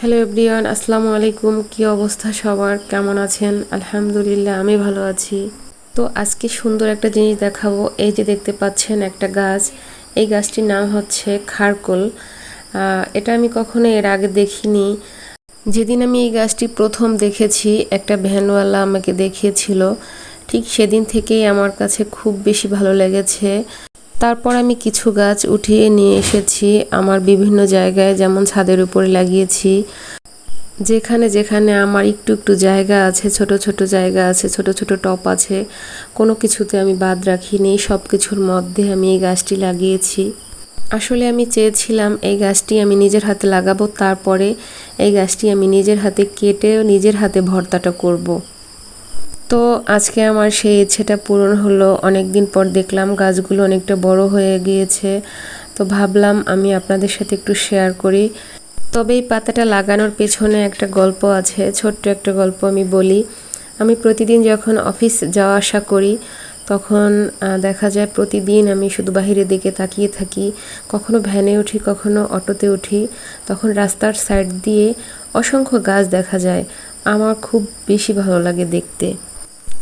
Hello everyone, আসসালামু আলাইকুম। কি অবস্থা সবার? কেমন আছেন? আলহামদুলিল্লাহ, আমি ভালো আছি। তো আজকে সুন্দর একটা জিনিস দেখাবো। এই যে দেখতে পাচ্ছেন একটা গাছ। এই গাছটির নাম হচ্ছে খারকোল। এটা আমি কখনো এর আগে দেখিনি। যেদিন আমি এই গাছটি প্রথম দেখেছি, একটা ভ্যানওয়ালা আমাকে দেখিয়েছিল। ঠিক সেদিন থেকেই আমার কাছে খুব বেশি ভালো লেগেছে। তারপর আমি কিছু গাছ উঠিয়ে নিয়ে এসেছি আমার বিভিন্ন জায়গায়, যেমন ছাদের উপরে লাগিয়েছি যেখানে যেখানে আমার একটু একটু জায়গা আছে, ছোট ছোট জায়গা আছে, ছোট ছোট টপ আছে, কোনো কিছুতে আমি বাদ রাখিনি সব কিছুর মধ্যে আমি এই গাছটি লাগিয়েছি আসলে আমি চেয়েছিলাম এই গাছটি আমি নিজের হাতে লাগাবো, তারপরে এই গাছটি আমি নিজের হাতে কেটে নিজের হাতে ভর্তাটা করব। তো আজকে আমার সেই ইচ্ছেটা পূরণ হলো। অনেক দিন পর দেখলাম গাছগুলো অনেকটা বড় হয়ে গিয়েছে। তো ভাবলাম আমি আপনাদের সাথে একটু শেয়ার করি। তবে এই পাতাটা লাগানোর পেছনে একটা গল্প আছে, ছোট্ট একটা গল্প আমি বলি। আমি প্রতিদিন যখন অফিস যাওয়া আসা করি, তখন দেখা যায় প্রতিদিন আমি শুধু বাহিরের দিকে তাকিয়ে থাকি। কখনো ভ্যানে উঠি, কখনো অটোতে উঠি। তখন রাস্তার সাইড দিয়ে অসংখ্য গাছ দেখা যায়। আমার খুব বেশি ভালো লাগে দেখতে।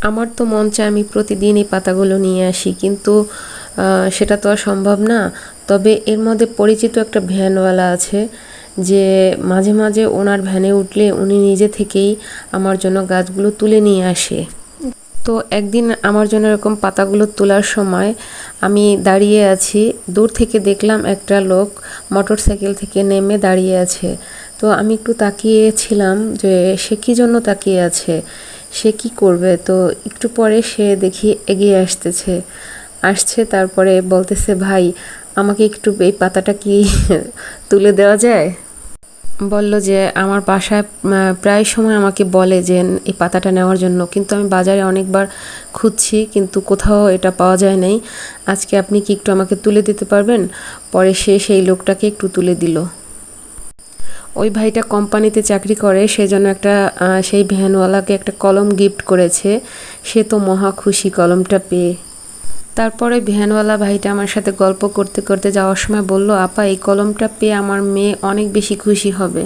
আমার তো মন চায় আমি প্রতিদিন এই পাতাগুলো নিয়ে আসি, কিন্তু সেটা তো আর সম্ভব না। তবে এর মধ্যে পরিচিত একটা ভ্যানওয়ালা আছে যে মাঝে মাঝে ওনার ভ্যানে উঠলে উনি নিজে থেকেই আমার জন্য গাছগুলো তুলে নিয়ে আসে। তো একদিন আমার জন্য এরকম পাতাগুলো তোলার সময় আমি দাঁড়িয়ে আছি, দূর থেকে দেখলাম একটা লোক মোটর সাইকেল থেকে নেমে দাঁড়িয়ে আছে। তো আমি একটু তাকিয়েছিলাম যে সে কী জন্য তাকিয়ে আছে। সে কি করবে? তো একটু পরে সে দেখি এগিয়ে আসতেছে। আসছে, তারপরে বলতেছে, ভাই, আমাকে একটু এই পাতাটা কি তুলে দেওয়া যায়? বলল যে, আমার বাসায় প্রায় সময় আমাকে বলে যে, এই পাতাটা নেওয়ার জন্য। কিন্তু আমি বাজারে অনেকবার খুঁজছি, কিন্তু কোথাও এটা পাওয়া যায় নাই। আজকে আপনি কি একটু আমাকে তুলে দিতে পারবেন? পরে সে সেই লোকটাকে একটু তুলে দিল। ওই ভাইটা কোম্পানিতে চাকরি করে, সেজন্য একটা সেই ভ্যানওয়ালাকে একটা কলম গিফট করেছে। সে তো মহা খুশি কলমটা পেয়ে। তারপরে ভ্যানওয়ালা ভাইটা আমার সাথে গল্প করতে করতে যাওয়ার সময় বলল, আপা, এই কলমটা পেয়ে আমার মেয়ে অনেক বেশি খুশি হবে।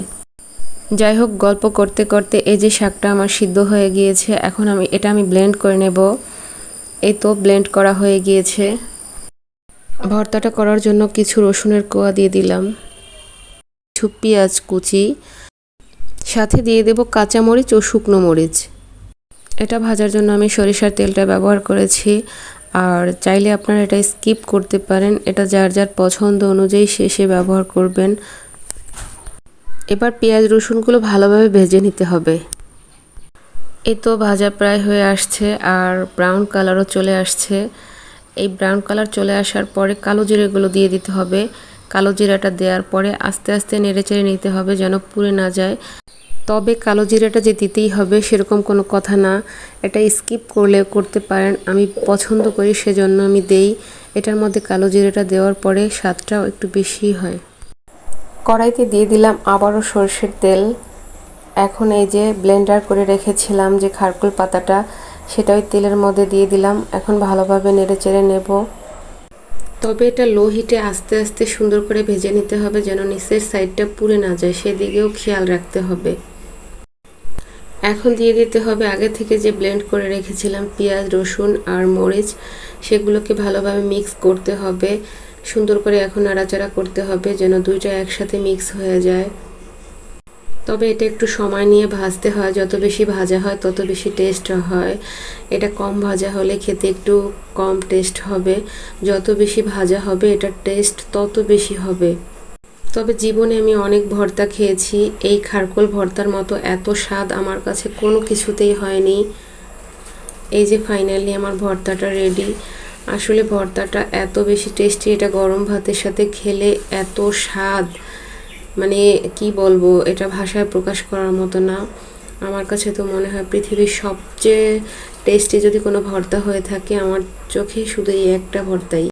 যাই হোক, গল্প করতে করতে এই যে শাকটা আমার সিদ্ধ হয়ে গিয়েছে, এখন আমি, এটা আমি ব্লেন্ড করে নেব। এই তো ব্লেন্ড করা হয়ে গিয়েছে। ভর্তাটা করার জন্য কিছু রসুনের কোয়া দিয়ে দিলাম। কিছু পেঁয়াজ কুচি, সাথে দিয়ে দেব কাঁচামরিচ ও শুকনো মরিচ। এটা ভাজার জন্য আমি সরিষার তেলটা ব্যবহার করেছি। আর চাইলে আপনারা এটা স্কিপ করতে পারেন। এটা যার যার পছন্দ অনুযায়ী শেষে ব্যবহার করবেন। এবার পেঁয়াজ রসুনগুলো ভালোভাবে ভেজে নিতে হবে। এই তো ভাজা প্রায় হয়ে আসছে আর ব্রাউন কালারও চলে আসছে। এই ব্রাউন কালার চলে আসার পরে কালো জিরেগুলো দিয়ে দিতে হবে। কালো জিরাটা দেওয়ার পরে আস্তে আস্তে নেড়েচেড়ে নিতে হবে যেন পুড়ে না যায়। তবে কালো জিরাটা যে দিতেই হবে সেরকম কোনো কথা না। এটা স্কিপ করলে করতে পারেন, আমি পছন্দ করি সেজন্য আমি দেই। এটার মধ্যে কালো জিরাটা দেওয়ার পরে স্বাদটাও একটু বেশি হয়। কড়াইতে দিয়ে দিলাম আবারও সর্ষের তেল। এখন এই যে ব্লেন্ডার করে রেখেছিলাম যে খারকুল পাতাটা সেটা ওই তেলের মধ্যে দিয়ে দিলাম। এখন ভালোভাবে নেড়ে চেড়ে নেব। তবে এটা লো হিটে আস্তে আস্তে সুন্দর করে ভেজে নিতে হবে যেন নিচের সাইডটা পুড়ে না যায়, সেদিকেও খেয়াল রাখতে হবে। এখন দিয়ে দিতে হবে আগে থেকে যে ব্লেন্ড করে রেখেছিলাম পেঁয়াজ, রসুন আর মরিচ, সেগুলোকে ভালোভাবে মিক্স করতে হবে। সুন্দর করে এখন নাড়াচাড়া করতে হবে যেন দুইটা একসাথে মিক্স হয়ে যায়। তবে এটা একটু সময় নিয়ে ভাজতে হয়। যত বেশি ভাজা হয়, তত বেশি টেস্ট হয়। এটা কম ভাজা হলে খেতে একটু কম টেস্ট হবে। যত বেশি ভাজা হবে, এটার টেস্ট তত বেশি হবে। তবে জীবনে আমি অনেক ভর্তা খেয়েছি। এই খারকোল ভর্তার মতো এত স্বাদ আমার কাছে কোনো কিছুতেই হয়নি। এই যে ফাইনালি আমার ভর্তাটা রেডি আসলে ভর্তাটা এত বেশি টেস্টি এটা গরম ভাতের সাথে খেলে এত স্বাদ। মানে কি বলব, এটা ভাষায় প্রকাশ করার মতো না। আমার কাছে তো মনে হয় পৃথিবীর সবচেয়ে টেস্টি যদি কোনো ভর্তা হয়ে থাকে, আমার চোখে শুধু এই একটা ভর্তাই।